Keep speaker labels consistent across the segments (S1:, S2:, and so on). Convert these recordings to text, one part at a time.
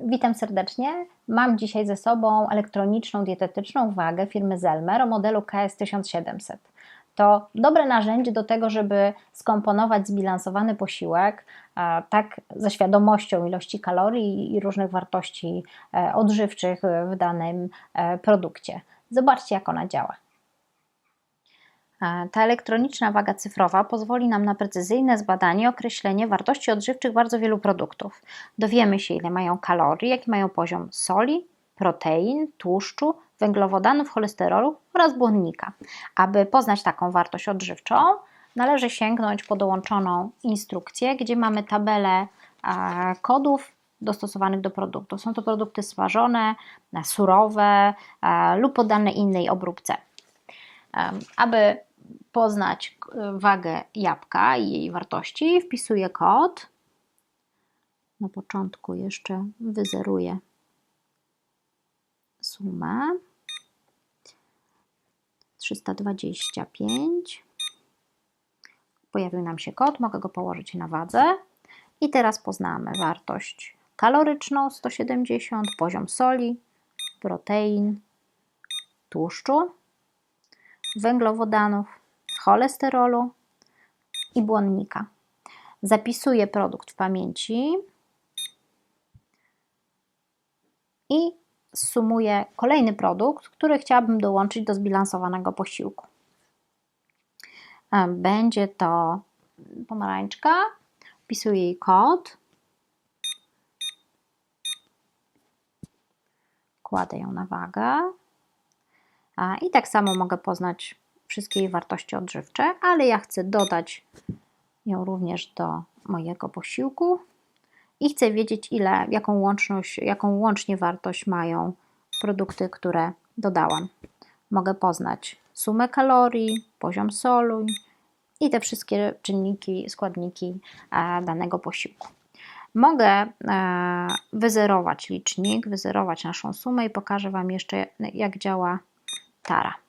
S1: Witam serdecznie. Mam dzisiaj ze sobą elektroniczną dietetyczną wagę firmy Zelmer o modelu KS1700. To dobre narzędzie do tego, żeby skomponować zbilansowany posiłek, tak ze świadomością ilości kalorii i różnych wartości e, odżywczych w danym e, produkcie. Zobaczcie, jak ona działa. Ta elektroniczna waga cyfrowa pozwoli nam na precyzyjne zbadanie określenie wartości odżywczych bardzo wielu produktów. Dowiemy się, ile mają kalorii, jaki mają poziom soli, protein, tłuszczu, węglowodanów, cholesterolu oraz błonnika. Aby poznać taką wartość odżywczą, należy sięgnąć po dołączoną instrukcję, gdzie mamy tabelę kodów dostosowanych do produktu. Są to produkty smażone, surowe lub poddane innej obróbce. Aby poznać wagę jabłka i jej wartości, wpisuję kod. Na początku jeszcze wyzeruję sumę. 325. Pojawił nam się kod, mogę go położyć na wadze. I teraz poznamy wartość kaloryczną 170, poziom soli, protein, tłuszczu, węglowodanów, cholesterolu i błonnika. Zapisuję produkt w pamięci i sumuję kolejny produkt, który chciałabym dołączyć do zbilansowanego posiłku. E, będzie to pomarańczka, wpisuję jej kod, kładę ją na wagę i tak samo mogę poznać wszystkie jej wartości odżywcze, ale ja chcę dodać ją również do mojego posiłku i chcę wiedzieć, ile, jaką, łączność, jaką łącznie wartość mają produkty, które dodałam. Mogę poznać sumę kalorii, poziom soli i te wszystkie czynniki, składniki e, danego posiłku. Mogę e, wyzerować licznik, wyzerować naszą sumę i pokażę Wam jeszcze, jak działa tara.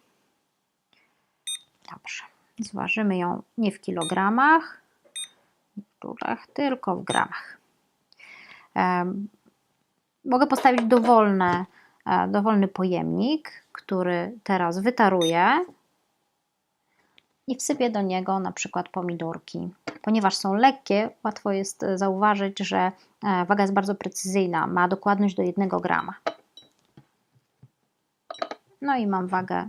S1: Dobrze. Zważymy ją nie w kilogramach, w dżulach, tylko w gramach. Mogę postawić dowolne, e, dowolny pojemnik, który teraz wytaruję i wsypię do niego na przykład pomidorki. Ponieważ są lekkie, łatwo jest zauważyć, że e, waga jest bardzo precyzyjna, ma dokładność do 1 grama. No i mam wagę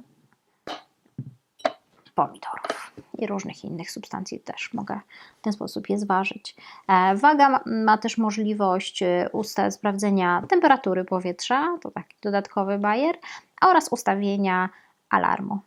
S1: pomidorów i różnych innych substancji też mogę w ten sposób je zważyć. E, waga ma, też możliwość e, usta sprawdzenia temperatury powietrza, to taki dodatkowy bajer, oraz ustawienia alarmu.